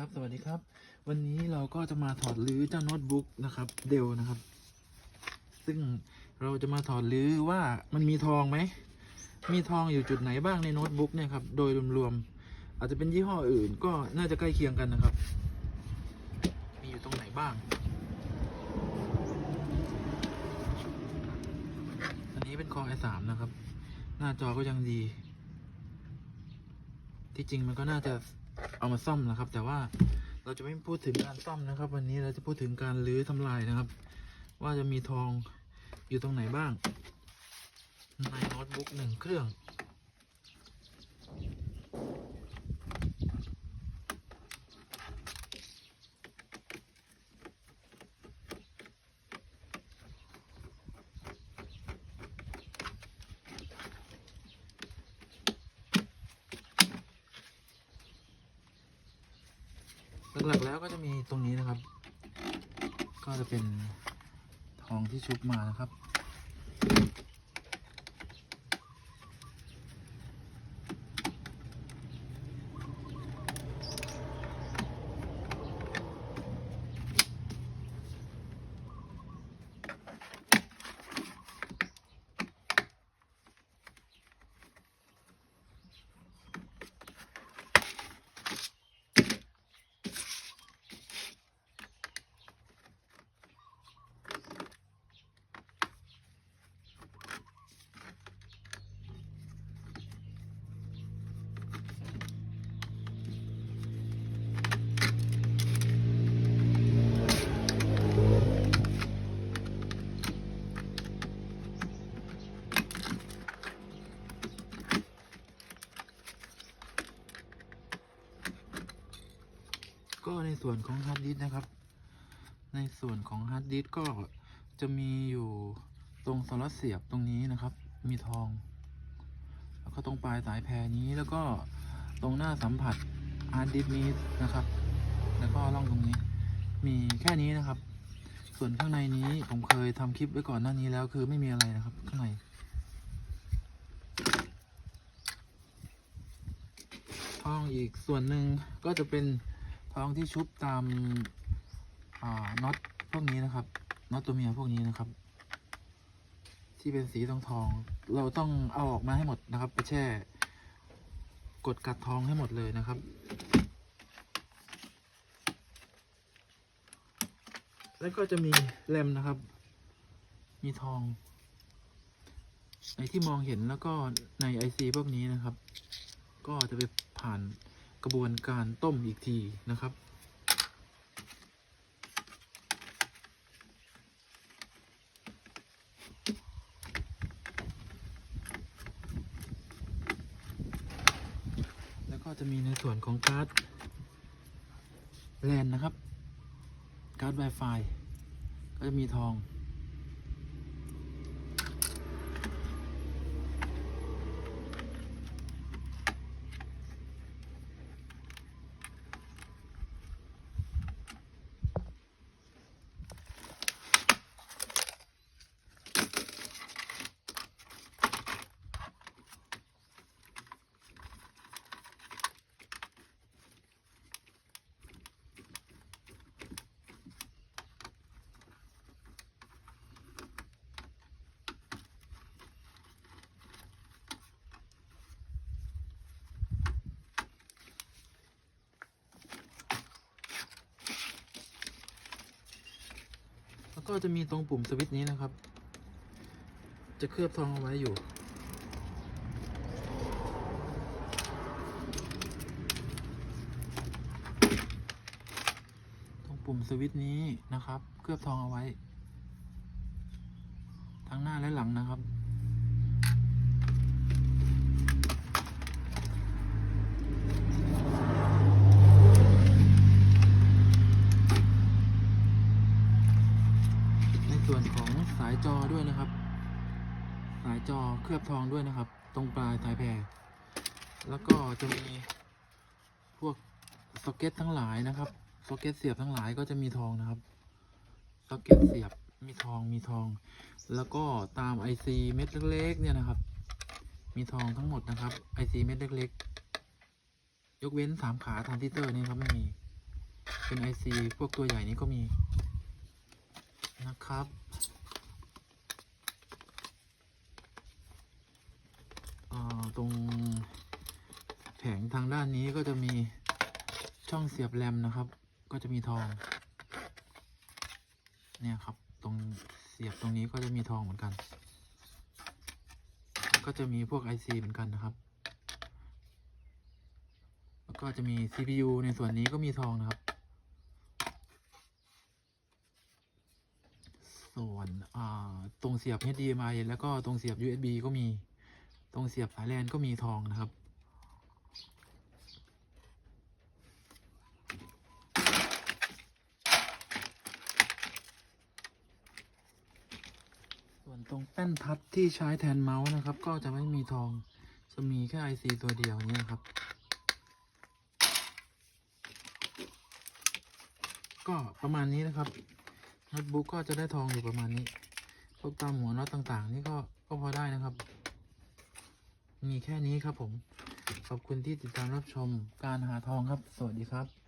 ครับสวัสดีครับ วันนี้เราก็จะมาถอดรื้อเจ้าโน้ตบุ๊กนะครับเดลนะครับ ซึ่งเราจะมาถอดรื้อว่ามันมีทองไหมมีทองอยู่จุดไหนบ้างในโน้ตบุ๊กเนี่ยครับโดยรวมๆอาจจะเป็นยี่ห้ออื่นก็น่าจะใกล้เคียงกันนะครับ มีอยู่ตรงไหนบ้าง อันนี้เป็นคอ i3 นะครับ หน้าจอก็ยังดี ที่จริงมันก็น่าจะ เอามาซ่อมนะครับ แต่ว่าเราจะไม่พูดถึงการซ่อมนะครับ วันนี้เราจะพูดถึงการรื้อทำลายนะครับ ว่าจะมีทองอยู่ตรงไหนบ้าง ในโน้ตบุ๊กหนึ่งเครื่อง หลักๆแล้วก็จะมีตรงนี้นะครับ ก็จะเป็นทองที่ชุบมานะครับ ก็ในส่วนของฮาร์ดดิสก์นะครับ ในส่วนของฮาร์ดดิสก์ก็จะมีอยู่ตรงสล็อตเสียบตรงนี้นะครับ มีทอง แล้วก็ตรงปลายสายแพรนี้แล้วก็ตรงหน้าสัมผัสฮาร์ดดิสก์นี้นะครับ แล้วก็ร่องตรงนี้ มีแค่นี้นะครับ ส่วนข้างในนี้ผมเคยทำคลิปไว้ก่อนหน้านี้แล้ว คือไม่มีอะไรนะครับ ข้างในทองอีกส่วนหนึ่งก็จะเป็น ทองที่ชุบตามน็อตพวกนี้นะครับน็อตตัวเมียพวกนี้นะครับ ที่เป็นสีทองทอง เราต้องเอาออกมาให้หมดนะครับไปแช่ กดกัดทองให้หมดเลยนะครับ แล้วก็จะมีแรมนะครับ มีทองในที่มองเห็นแล้วก็ใน IC พวกนี้นะครับ ก็จะไปผ่าน กระบวนการต้มอีกทีนะครับ แล้วก็จะมีในส่วนของการ์ดแลนนะครับ การ์ด Wi-Fi ก็จะมีทอง ก็จะมีตรงปุ่มสวิตช์นี้นะครับ จะเคลือบทองเอาไว้อยู่ ตรงปุ่มสวิตช์นี้นะครับ เคลือบทองเอาไว้ ทั้งหน้าและหลังนะครับ ในส่วนของสายจอด้วยนะครับ สายจอเคลือบทองด้วยนะครับ ตรงปลายสายแพรแล้วก็จะมีพวกซ็อกเก็ตทั้งหลายนะครับซ็อกเก็ตเสียบทั้งหลายก็จะมีทองนะครับซ็อกเก็ตเสียบมีทองมีทอง แล้วก็ตาม IC เม็ดเล็กๆเนี่ยนะครับ มีทองทั้งหมดนะครับ IC เม็ดเล็กๆ ยกเว้นสามขาทรานซิสเตอร์นี่ครับไม่มี เป็น IC พวกตัวใหญ่นี้ก็มีนะครับ เอ่อ ตรงแผงทางด้านนี้ก็จะมีช่องเสียบแรมนะครับ ก็จะมีทอง เนี่ยครับ ตรงเสียบตรงนี้ก็จะมีทองเหมือนกัน ก็จะมีพวก IC เหมือนกันนะครับ แล้วก็จะมี CPU ในส่วนนี้ก็มีทองนะครับ ส่วนตรงเสียบ HDMI แล้วก็ตรงเสียบ USB ก็มี ตรงเสียบสายแลนก็มีทองนะครับ ส่วนตรงแป้นทับที่ใช้แทนเมาส์นะครับ ก็จะไม่มีทอง จะมีแค่ IC ตัวเดียวนี้นะครับ ก็ประมาณนี้นะครับโน้ตบุ๊กก็จะได้ทองอยู่ประมาณนี้พวกตามหัวน็อตต่างๆ นี่ก็ก็พอได้นะครับ มีแค่นี้ครับผม ขอบคุณที่ติดตามรับชมการหาทองครับ สวัสดีครับ